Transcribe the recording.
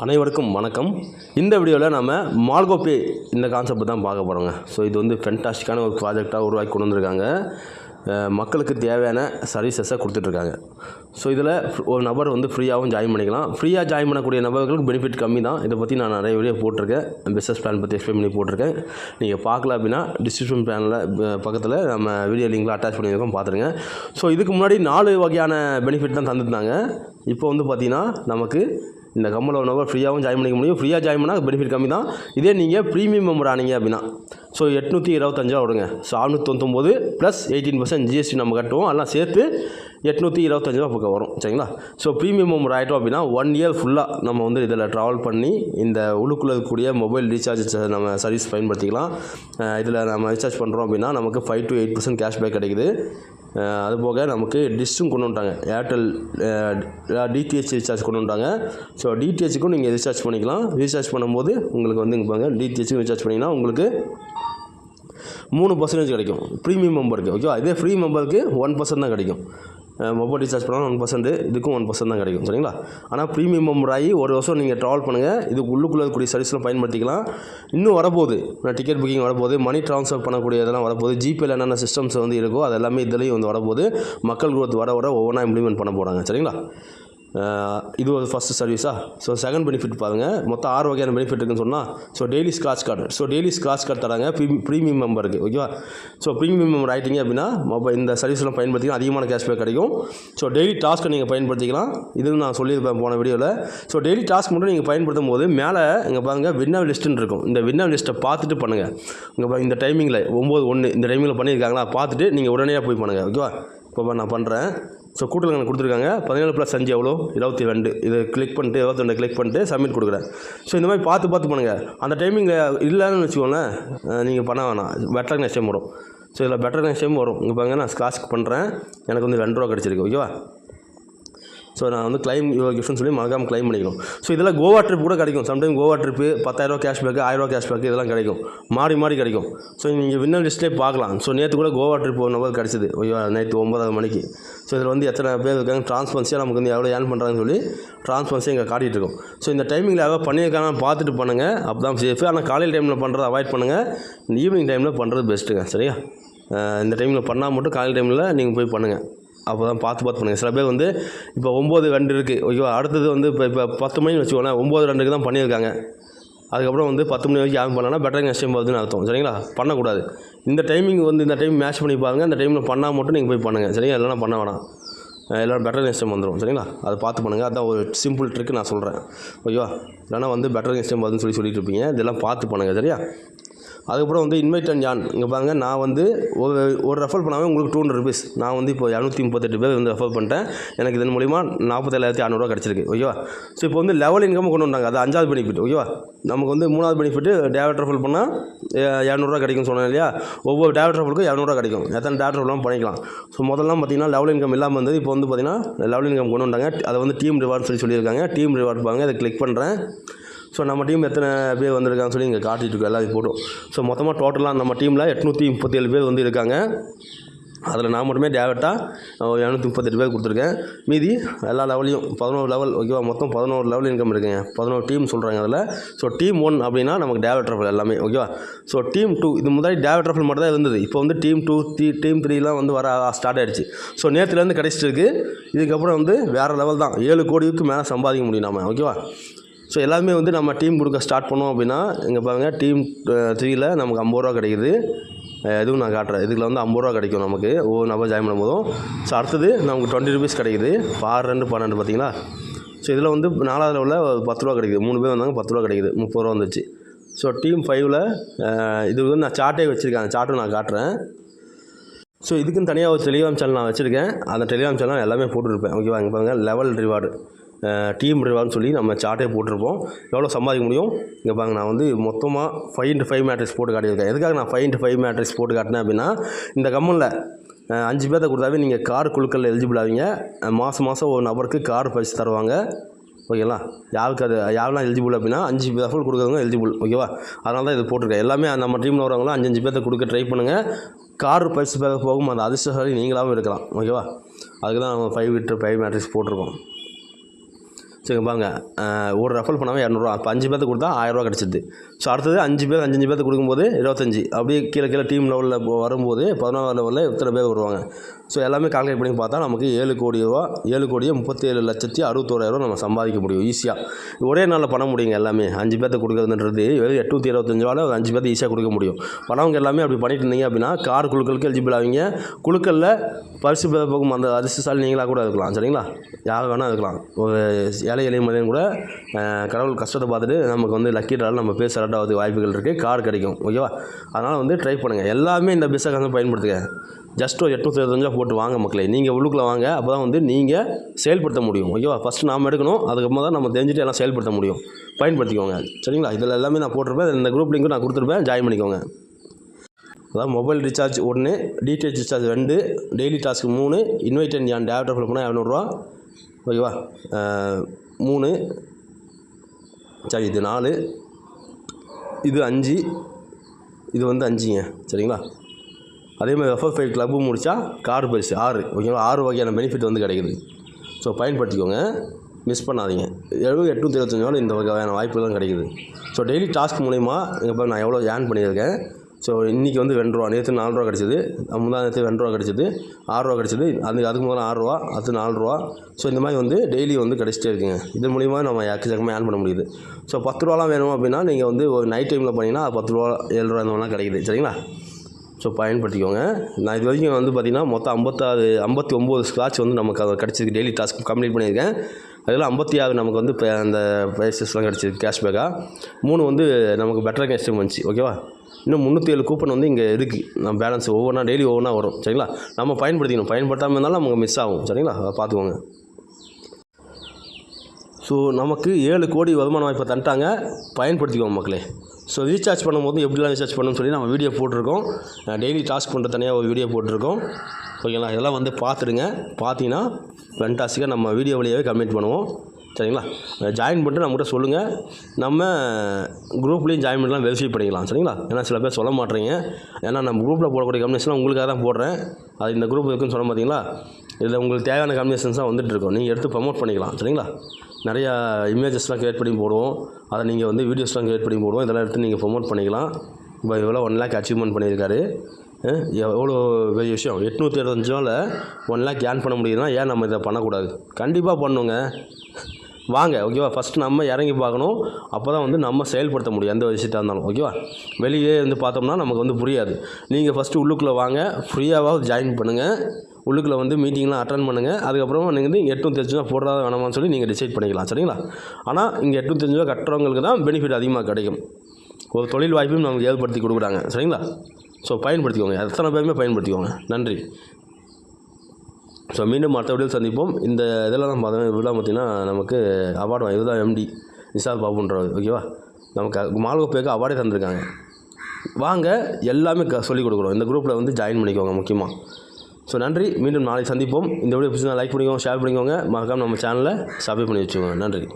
அனைவருக்கும் வணக்கம். இந்த வீடியோவில் நம்ம மால்கோபே இந்த கான்செப்ட் தான் பார்க்க போகிறோங்க ஸோ இது வந்து ஃபென்டாஸ்டிக்கான ஒரு ப்ராஜெக்டாக உருவாக்கி கொண்டு வந்திருக்காங்க. மக்களுக்கு தேவையான சர்வீசஸை கொடுத்துட்ருக்காங்க ஸோ இதில் ஒரு நபர் வந்து ஃப்ரீயாகவும் ஜாயின் பண்ணிக்கலாம். ஃப்ரீயாக ஜாயின் பண்ணக்கூடிய நபர்களுக்கு பெனிஃபிட் கம்மி தான். இதை பற்றி நான் நிறைய வீடியோ போட்டிருக்கேன். பிஸ்னஸ் பிளான் பற்றி எக்ஸ்பிளைன் பண்ணி போட்டிருக்கேன். நீங்கள் பார்க்கல அப்படின்னா டிஸ்கிரிப்ஷன் பிளானில் பக்கத்தில் நம்ம வீடியோ லிங்கில் அட்டாச் பண்ணியிருக்கோம். பார்த்துருங்க. ஸோ இதுக்கு முன்னாடி நாலு வகையான பெனிஃபிட் தான் தந்துருந்தாங்க. இப்போ வந்து பார்த்திங்கன்னா நமக்கு இந்த கம்மில் ஒன் ஹவர் ஃப்ரீயாகவும் ஜாயின் பண்ணிக்க முடியும். ஃப்ரீயாக ஜாயின் பண்ணால் பெனிஃபிட் கம்மி தான். இதே நீங்கள் ப்ரீமியம் மெம்பர் ஆனீங்க அப்படின்னா. ஸோ எட்நூற்றி இருபத்தஞ்சா வருங்க ஸோ அறுநூற்றி தொண்ணூத்தொம்பது ப்ளஸ் எயிட்டீன் பர்சன்ட் ஜிஎஸ்டி நம்ம கட்டுவோம். அதெல்லாம் சேர்த்து எட்நூற்றி இருபத்தஞ்சு ரூபா பக்கம் வரும். சரிங்களா? ஸோ ப்ரீமியம் மெம்பர் ஆகிட்டோம் அப்படின்னா ஒன் இயர் ஃபுல்லாக நம்ம வந்து இதில் ட்ராவல் பண்ணி இந்த உள்ளுக்குள்ளே இருக்கக்கூடிய மொபைல் ரீசார்ஜ் நம்ம சர்வீஸ் பயன்படுத்திக்கலாம். இதில் நம்ம ரீசார்ஜ் பண்ணுறோம் அப்படின்னா நமக்கு five to eight percent cashback கிடைக்குது. அதுபோக நமக்கு டிஷ்ஷும் கொண்டு வந்துட்டாங்க. ஏர்டெல் டிடிஹெச் ரீசார்ஜ் கொண்டு வந்துட்டாங்க. ஸோ டிடிஹெச்சுக்கும் நீங்கள் ரீசார்ஜ் பண்ணிக்கலாம். ரீசார்ஜ் பண்ணும்போது உங்களுக்கு வந்து இங்கே பாருங்க டிடிஹெச்சுக்கும் ரீசார்ஜ் பண்ணிங்கன்னா உங்களுக்கு மூணு பர்சன்டேஜ் கிடைக்கும். ப்ரீமியம் மெம்பருக்கு ஓகேவா இதே ஃப்ரீ மெம்பருக்கு ஒன் பர்சன்ட் தான் கிடைக்கும். மொபைல் ரீசார்ஜ் பண்ணாலும் ஒன் பர்சன்ட் இதுக்கும் ஒன் பர்சன்ட் தான் கிடைக்கும் சரிங்களா? ஆனால் ப்ரீமியம் மெம்பர் ஆகி ஒரு வருஷம் நீங்கள் ட்ராவல் பண்ணுங்கள் இது உள்ளுக்குள்ளே இருக்கக்கூடிய சர்வீஸ்லாம் பயன்படுத்திக்கலாம். இன்னும் வரப்போகுது. நான் டிக்கெட் புக்கிங் வரப்போகுது மணி ட்ரான்ஸ்ஃபர் பண்ணக்கூடிய இதெல்லாம் வரப்போகுது ஜிபேல என்னென்ன சிஸ்டம்ஸ் வந்து இருக்கோ அது எல்லாமே இதுலேயும் வந்து வரப்போகுது. மக்கள் குரோத் வர வர ஒவ்வொன்றா இம்ப்ளிமெண்ட் பண்ண போகிறாங்க சரிங்களா? இது ஒரு ஃபஸ்ட்டு சர்வீஸா ஸோ செகண்ட் பெனிஃபிட் பாருங்கள் மொத்தம் ஆறு வகையான பெனிஃபிட் இருக்குன்னு சொன்னால் so daily scratch card so daily scratch card தராங்க. ப்ரீமியம் மெம்பருக்கு ஓகேவா ஸோ ப்ரீமியம் மெம்பர் ஆகிட்டீங்க அப்படின்னா இந்த சர்வீஸ்லாம் பயன்படுத்திக்கலாம் அதிகமான கேஷ்பேக் கிடைக்கும். ஸோ டெய்லி டாஸ்க்கை நீங்கள் பயன்படுத்திக்கலாம். இதுன்னு நான் சொல்லியிருப்பேன் போன வீடியோவில் ஸோ டெய்லி டாஸ்க் மட்டும் நீங்கள் பயன்படுத்தும் போது மேலே இங்கே பாருங்கள் வின்னர் லிஸ்ட்டுன்னு இருக்கும். இந்த வின்னர் லிஸ்ட்டை பார்த்துட்டு பண்ணுங்கள் இங்கே இந்த டைமிங்கில் ஒம்பது ஒன்று இந்த டைமிங்கில் பண்ணியிருக்காங்களா? பார்த்துட்டு நீங்கள் உடனே போய் பண்ணுங்கள் ஓகேவா இப்போ நான் பண்ணுறேன் ஸோ கூட்டல் கணக்கு கொடுத்துருக்காங்க. பதினேழு ப்ளஸ் அஞ்சு எவ்வளோ? இருபத்தி ரெண்டு. இதை கிளிக் பண்ணிட்டு இருபத்தி ரெண்டு கிளிக் பண்ணிட்டு சப்மிட் கொடுக்குறேன். ஸோ இந்த மாதிரி பார்த்து பார்த்து பண்ணுங்கள் அந்த டைமிங்கில் இல்லைன்னு வச்சுக்கோங்களேன். நீங்கள் பண்ண வேணாம். பெட்டர் நெக்ஸ்ட் டைம் வரும். ஸோ இதில் பெட்டர் நெக்ஸ்ட் டைம் வரும். இங்கே பாருங்க நான் ஸ்காஸ்க்கு பண்ணுறேன் எனக்கு வந்து ரெண்டு ரூபா கிடச்சிருக்கு. ஓகேவா ஸோ நான் வந்து கிளைம் இவ்வளோ கிஃப்ட்னு சொல்லி மறக்காமல் கிளைம் பண்ணிக்கணும். ஸோ இதெல்லாம் கோவா ட்ரிப் கூட கிடைக்கும். சம்டைம் கோவா ட்ரிப்பு பத்தாயிரரூவா கேஷ்பேக்கு ஆயிரரூவா கேஷ்பேக்கு இதெல்லாம் கிடைக்கும். மாறி மாறி கிடைக்கும். ஸோ நீங்கள் வின்னர் லிஸ்ட்லேயே பார்க்கலாம். ஸோ நேற்று கூட கோவா ட்ரிப் ஒன் ஹவர் கிடச்சிது. ஐயோ நேற்று ஒன்பதாவது மணிக்கு. ஸோ இதில் வந்து எத்தனை பேர் இருக்காங்க? ட்ரான்ஸ்பன்ஸியாக நமக்கு வந்து எவ்வளோ ஏர்ன் பண்ணுறாங்கன்னு சொல்லி ட்ரான்ஸ்பன்ஸியாக இங்கே காட்டிகிட்டு இருக்கோம். ஸோ இந்த டைமிங்கில் எவ்வளோ பண்ணியிருக்காங்க பார்த்துட்டு பண்ணுங்கள் அப்போ தான் சேஃபு ஆனால் காலையில் டைமில் பண்ணுறது அவாய்ட் பண்ணுங்கள் ஈவினிங் டைமில் பண்ணுறது பெஸ்ட்டுங்க சரியா? இந்த டைமில் பண்ணால் மட்டும் காலையில் டைமில் நீங்கள் போய் பண்ணுங்கள் அப்போ தான் பார்த்து பார்த்து பண்ணுங்கள் சில பேர் வந்து இப்போ ஒம்பது ரெண்டு இருக்குது ஓகேவா அடுத்தது வந்து இப்போ இப்போ பத்து மணின்னு வச்சுக்கோங்களேன் ஒம்பது ரெண்டுக்கு தான் பண்ணியிருக்காங்க. அதுக்கப்புறம் வந்து பத்து மணி வரைக்கும் யாரும் பண்ணனா பெட்டர் நெக்ஸ்ட் டைம் வருதுன்னு அர்த்தம். சரிங்களா? பண்ணக்கூடாது. இந்த டைமிங் வந்து இந்த டைம் மேட்ச் பண்ணி பாருங்கள் இந்த டைமில் பண்ணால் மட்டும் நீங்கள் போய் பண்ணுங்கள் சரிங்களா? இல்லைனா பண்ண வேணாம். எல்லோரும் பெட்டர் நெக்ஸ்ட் டைம் வந்துடும் சரிங்களா? அதை பார்த்து பண்ணுங்கள் அதுதான் ஒரு சிம்பிள் ட்ரிக் நான் சொல்கிறேன் ஓகேவா இல்லைனா வந்து பெட்டர் நெக்ஸ்ட் டைம் வருதுன்னு சொல்லி சொல்லிட்டு இருப்பீங்க. இதெல்லாம் பார்த்து பண்ணுங்கள் சரியா? அதுக்கப்புறம் வந்து இன்வைட் அண்ட் ஜான் இங்கே பாருங்க நான் வந்து ஒரு ஒரு ரெஃபர் பண்ணாமல் உங்களுக்கு டூ ஹண்ட்ரட் ருபீஸ் நான் வந்து இப்போ இரநூத்தி முப்பத்தெட்டு பேர் வந்து ரெஃபர் பண்ணிட்டேன். எனக்கு இதன் மூலிமா நாற்பத்தேழாயிரத்தி அறநூறுவா கிடச்சிருக்கு. ஓகேவா? ஸோ இப்போ வந்து லெவல் இன்கம் கொண்டு வந்தாங்க. அது அஞ்சாவது பெனிஃபிட் ஓகேவா? நமக்கு வந்து மூணாவது பெனிஃபிட்டு டேவட் ரெஃபர் பண்ணால் இரநூறுவா கிடைக்கும் சொன்னேன் இல்லையா? ஒவ்வொரு டேவட் ரெஃபருக்கும் இரநூறுவா கிடைக்கும். எத்தனை டேவட் ரெஃபர்லாம் பண்ணிக்கலாம். ஸோ முதல்லாம் பார்த்தீங்கன்னா லெவல் இன்கம் இல்லாமல் இருந்தது. இப்போ வந்து பார்த்தீங்கன்னா லெவல் இன்கம் கொண்டு வந்தாங்க. அதை வந்து டீம் ரிவார்ட் சொல்லி சொல்லியிருக்காங்க. டீம் ரிவார்ட் பாருங்க. அதை கிளிக் பண்ணுறேன் ஸோ நம்ம டீம் எத்தனை பேர் வந்திருக்காங்கன்னு சொல்லி இங்கே காட்டிட்டு இருக்கோம். எல்லாத்தையும் போட்டோம். ஸோ மொத்தமாக டோட்டலாக நம்ம டீமில் எட்நூற்றி முப்பத்தேழு பேர் வந்து இருக்காங்க. அதில் நான் மட்டுமே டேரெக்டாக இரநூத்தி முப்பத்தெட்டு பேர் கொடுத்துருக்கேன். மீதி எல்லா லெவலையும் பதினோரு லெவல் ஓகேவா மொத்தம் பதினோரு லெவல் இன்கம் இருக்குங்க. பதினோரு டீம் சொல்கிறாங்க அதில். ஸோ டீம் ஒன் அப்படின்னா நமக்கு டேவட் ட்ரஃபல் எல்லாமே ஓகேவா ஸோ டீம் டூ இது முன்னாடி டேவட் ட்ரஃபல் மட்டும் தான் இருந்தது. இப்போ வந்து டீம் டூ த்ரீ டீம் த்ரீலாம் வந்து வர ஸ்டார்ட் ஆகிடுச்சு ஸோ நேற்றுலேருந்து கிடச்சிட்டு இருக்குது இதுக்கப்புறம் வந்து வேறு லெவல் தான். ஏழு கோடிக்கு மேலே சம்பாதிக்க முடியும் நம்ம ஓகேவா ஸோ எல்லாமே வந்து நம்ம டீம் கொடுக்க ஸ்டார்ட் பண்ணோம் அப்படின்னா இங்கே பாருங்கள் டீம் த்ரீயில் நமக்கு ஐம்பது ரூபா கிடைக்குது. எதுவும் நான் காட்டுறேன். இதுக்குள்ள வந்து ஐம்பது ரூபா கிடைக்கும் நமக்கு. ஒவ்வொரு நபர் ஜாயின் பண்ணும்போதும். ஸோ அடுத்தது நமக்கு டுவெண்ட்டி ருபீஸ் கிடைக்குது. இப்போ ரெண்டு பன்னெண்டு பார்த்தீங்களா? ஸோ இதில் வந்து நாலாவது லெவலில் பத்து ரூபா கிடைக்குது. மூணு பேர் வந்தாங்க பத்து ரூபா கிடைக்குது. முப்பது ரூபா வந்துச்சு. ஸோ டீம் ஃபைவ்ல இது வந்து நான் சார்ட்டே வச்சுருக்கேன். அந்த சார்ட்டும் நான் காட்டுறேன். ஸோ இதுக்குன்னு தனியாக ஒரு டெலிகிராம் சேனல் நான் வச்சுருக்கேன். அந்த டெலிகிராம் சேனல் எல்லாமே போட்டுருப்பேன். ஓகேவா இங்கே பாருங்கள் லெவல் ரிவார்டு டீம் ரிவான்னு சொல்லி நம்ம சார்ட்டே போட்டிருப்போம். எவ்வளோ சம்பாதிக்க முடியும்? இங்கே பாருங்க நான் வந்து மொத்தமாக ஃபைவ் இன்ட்டு ஃபைவ் மேட்ரிக்ஸ் போட்டு காட்டியிருக்கேன். எதுக்காக நான் ஃபைவ் இன்ட்டு ஃபைவ் மேட்ரிக்ஸ் போட்டு காட்டினேன் அப்படின்னா இந்த கம்மனில் அஞ்சு பேர்த்த கொடுத்தாவே நீங்கள் கார் குழுக்கள் எலிஜிபிள் ஆவீங்க. மாதம் மாதம் ஒரு நபருக்கு கார் பரிசு தருவாங்க. ஓகேங்களா? யாருக்கு அது யாரெல்லாம் எலிஜிபிள் அப்படின்னா அஞ்சு ரெஃபர் கொடுக்குறவங்க எலிஜிபிள் ஓகேவா? அதனால தான் இது போட்டிருக்கேன். எல்லாமே நம்ம டீமில் வரவங்களாம் அஞ்சு அஞ்சு பேர்த்த கொடுக்க ட்ரை பண்ணுங்கள் கார் பரிசு பேர் போகும் அந்த அதிர்ஷ்டசாலி நீங்களாகவும் இருக்கலாம். ஓகேவா? அதுக்கு தான் நம்ம ஃபைவ் விட்டு ஃபைவ் மேட்ரிக்ஸ் போட்டிருக்கோம். சரி பாங்க ஒரு ரெஃபர் பண்ணாமல் இரநூறுவா. இப்போ அஞ்சு பேர்த்து கொடுத்தா ஆயிரரூவா கிடச்சிது ஸோ அடுத்தது அஞ்சு பேர் அஞ்சு பேர்த்து கொடுக்கும்போது இருபத்தஞ்சி. அப்படியே கீழே கீழே டீம் லெவலில் வரும்போது பதினாறு லெவலில் இத்தனை பேர் வருவாங்க? ஸோ எல்லாமே கால்குலேட் பண்ணி பார்த்தா நமக்கு ஏழு கோடி ரூபா ஏழு கோடியே முப்பத்தி ஏழு லட்சத்தி அறுபத்தோராயிரம் நம்ம சம்பாதிக்க முடியும் ஈஸியாக ஒரே நாளில் பண்ண முடியுங்க எல்லாமே. அஞ்சு பேர்த்து கொடுக்குறதுன்றது வெறும் எட்நூற்றி இருபத்தஞ்சு ரூபாவில் ஒரு அஞ்சு பேர்த்து ஈஸியாக கொடுக்க முடியும். வரவங்க எல்லாமே அப்படி பண்ணிட்டு இருந்தீங்க அப்படின்னா கார் குழுக்களுக்கு எலிஜிபிள் ஆவீங்க. குழுக்களில் பரிசு பெற போகும் அந்த அதிர்ஷ்டசாலி நீங்களாக கூட இருக்கலாம். சரிங்களா? யார் வேணால் இருக்கலாம். ஒரு ஏழை எளிய மனிதன் கூட கடவுள் கஷ்டத்தை பார்த்துட்டு நமக்கு வந்து லக்கி ட்ராவில் நம்ம பேர் செலக்ட் ஆகிறதுக்கு வாய்ப்புகள் இருக்குது கார் கிடைக்கும். ஓகேவா அதனால் வந்து ட்ரை பண்ணுங்கள் எல்லாமே இந்த பிஸாக வந்து பயன்படுத்துங்க. ஜஸ்ட் ஒரு எட்நூற்றி இருபத்தஞ்சா போட்டு வாங்க மக்களே. நீங்கள் உள்ளுக்குள்ளே வாங்க. அப்போ தான் வந்து நீங்கள் செயல்படுத்த முடியும். ஓகேவா ஃபஸ்ட்டு நாம் எடுக்கணும். அதுக்கப்புறமா தான் நம்ம தெரிஞ்சுட்டு எல்லாம் செயல்படுத்த முடியும். பயன்படுத்திக்கோங்க. சரிங்களா? இதில் எல்லாமே நான் போட்டிருப்பேன். இந்த குரூப் லிங்க்கும் நான் கொடுத்துருப்பேன். ஜாயின் பண்ணிக்கோங்க. அதாவது மொபைல் ரீசார்ஜ் ஒன்று டிடிஹெச் ரீசார்ஜ் ரெண்டு டெய்லி டாஸ்க் மூணு இன்வைட் அண்ட் ஏன் டேரக்ட் அப்ளை பண்ணால் இரநூறுவா ஓகேவா? மூணு சரி இது நாலு இது அஞ்சு இது வந்து அஞ்சுங்க சரிங்களா? அதே மாதிரி எஃப்எஃப் ஃபைவ் கிளப்பு முடித்தா கார் பரிசு ஆறு ஓகேவா? ஆறு வகையான பெனிஃபிட் வந்து கிடைக்குது. ஸோ பயன்படுத்திக்கோங்க. மிஸ் பண்ணாதீங்க. எழுபது எட்நூற்றி இருபத்தஞ்சு நாள் இந்த வகையான வாய்ப்புகள் கிடைக்குது. ஸோ டெய்லி டாஸ்க் மூலிமா இப்போ நான் எவ்வளோ ஏர்ன் பண்ணியிருக்கேன். ஸோ இன்றைக்கி வந்து ரெண்டு ரூபா. நேற்று நாலு ரூபா கிடச்சிது. முந்தா நேற்று ரெண்டு ரூபா கிடச்சிது. ஆறுரூவா கிடச்சிது. அது அதுக்கு முதல்ல ஆறுரூவா அது நாலு ரூபா. ஸோ இந்த மாதிரி வந்து டெய்லி வந்து கிடச்சிட்டே இருக்குங்க. இது மூலிமா நம்ம எக்கச்சக்கமாக ஏர்ன் பண்ண முடியுது. ஸோ பத்து ரூபாலாம் வேணும் அப்படின்னா நீங்கள் வந்து ஒரு நைட் டைமில் பண்ணிங்கன்னா பத்து ரூபா ஏழு ரூபா இந்த மாதிரிலாம் கிடைக்குது. சரிங்களா? ஸோ பயன்படுத்திக்கோங்க. நான் இது வரைக்கும் வந்து பார்த்திங்கன்னா மொத்தம் ஐம்பத்தாறு ஐம்பத்தி ஒம்பது ஸ்க்ராட்ச் வந்து நமக்கு அதை கிடச்சிருக்கு டெய்லி டாஸ்க் கம்ப்ளீட் பண்ணியிருக்கேன். அதில் ஐம்பத்தி ஆறு நமக்கு வந்து இப்போ அந்த ப்ரைஸஸ்லாம் கிடச்சிது கேஷ்பேக்காக மூணு வந்து நமக்கு பெட்டர் கேஸ்டும் வந்துச்சு ஓகேவா இன்னும் முந்நூற்றி ஏழு கூப்பன் வந்து இங்கே இருக்குது நம்ம பேலன்ஸ் ஒவ்வொன்றா டெய்லி ஒவ்வொன்றா வரும் சரிங்களா? நம்ம பயன்படுத்திக்கணும். பயன்படுத்தாமல் இருந்தாலும் நமக்கு மிஸ் ஆகும் சரிங்களா? அதை பார்த்துக்கோங்க. ஸோ நமக்கு ஏழு கோடி வருமான வாய்ப்பை தந்துட்டாங்க. பயன்படுத்திக்கோங்க மக்களே. ஸோ ரீசார்ஜ் பண்ணும்போது எப்படிலாம் ரீசார்ஜ் பண்ணணும்னு சொல்லி நம்ம வீடியோ போட்டிருக்கோம். டெய்லி டாஸ்க் பண்ணுற தனியாக ஒரு வீடியோ போட்டிருக்கோம். ஓகேங்களா இதெல்லாம் வந்து பார்த்துடுங்க. பார்த்தீங்கன்னா ஃபென்டாஸ்டிக்காக நம்ம வீடியோ வழியாகவே கம்ப்ளீட் பண்ணுவோம். சரிங்களா? ஜாயின் பண்ணிட்டு நம்மகிட்ட சொல்லுங்கள் நம்ம குரூப்லேயும் ஜாயின் பண்ணலாம் வெரிஃபை பண்ணிக்கலாம். சரிங்களா? ஏன்னா சில பேர் சொல்ல மாட்டேறீங்க ஏன்னா நம்ம குரூப்பில் போடக்கூடிய கம்யூனிகேஷன் உங்களுக்காக தான் போடுறேன். அது இந்த குரூப் இருக்குன்னு சொல்ல பார்த்தீங்களா இதில் உங்களுக்கு தேவையான கம்யூனிகேஷன்ஸாக வந்துட்டு இருக்கோம். நீங்கள் எடுத்து ப்ரமோட் பண்ணிக்கலாம். சரிங்களா? நிறையா இமேஜஸ்லாம் க்ரியேட் பண்ணி போடுவோம். அதை நீங்கள் வந்து வீடியோஸ்லாம் க்ரியேட் பண்ணி போடுவோம். இதெல்லாம் எடுத்து நீங்கள் ப்ரமோட் பண்ணிக்கலாம். இப்போ இவ்வளோ ஒன் லேக் அச்சீவ்மெண்ட் பண்ணியிருக்காரு. எவ்வளோ பெரிய விஷயம்? எட்நூற்றி இருபத்தஞ்சு நாளில் ஒன் லேக் ஏர்ன் பண்ண முடியுதுன்னா ஏன் நம்ம இதை பண்ணக்கூடாது? கண்டிப்பாக பண்ணுங்க. வாங்க ஓகேவா ஃபஸ்ட்டு நம்ம இறங்கி பார்க்கணும். அப்போ தான் வந்து நம்ம செயல்படுத்த முடியும் எந்த விஷயத்தாக இருந்தாலும். ஓகேவா வெளியே வந்து பார்த்தோம்னா நமக்கு வந்து புரியாது. நீங்கள் ஃபஸ்ட்டு உள்ளுக்குள்ளே வாங்க. ஃப்ரீயாகவாக ஜாயின் பண்ணுங்கள் உள்ளுக்குள்ளே வந்து மீட்டிங்லாம் அட்டன் பண்ணுங்கள் அதுக்கப்புறமா நீங்கள் வந்து எட்நூற்றி தான் போடுறதா வேணாமான்னு சொல்லி நீங்கள் டிசைட் பண்ணிக்கலாம் சரிங்களா? ஆனால் இங்கே எட்டும் தெரிஞ்சு கட்டுறவங்களுக்கு தான் பெனிஃபிட் அதிகமாக கிடைக்கும். ஒரு தொழில் வாய்ப்பையும் நமக்கு ஏற்படுத்தி கொடுக்குறாங்க சரிங்களா? ஸோ பயன்படுத்திக்கோங்க. எத்தனை பேருமே பயன்படுத்திக்கோங்க. நன்றி. ஸோ மீண்டும் மற்ற வீடியோ சந்திப்போம். இந்த இதெல்லாம் தான் பார்த்தோம் இதெல்லாம் பார்த்தீங்கன்னா நமக்கு அவார்டு வாங்கி இதுதான் எம்டி நிசாத் பாபுன்றவர் ஓகேவா நமக்கு மால்கோப்பேக்கு அவார்டே தந்திருக்காங்க. வாங்க எல்லாமே க சொல்லிக் கொடுக்குறோம். இந்த குரூப்பில் வந்து ஜாயின் பண்ணிக்கோங்க முக்கியமாக ஸோ நன்றி. மீண்டும் நாளைக்கு சந்திப்போம். இந்த வீடியோ பிடிச்சா லைக் பண்ணிக்கோங்க ஷேர் பண்ணிக்கோங்க. மறக்காமல் நம்ம சேனலை சப்ஸ்கிரைப் பண்ணி வச்சுக்கோங்க. நன்றி.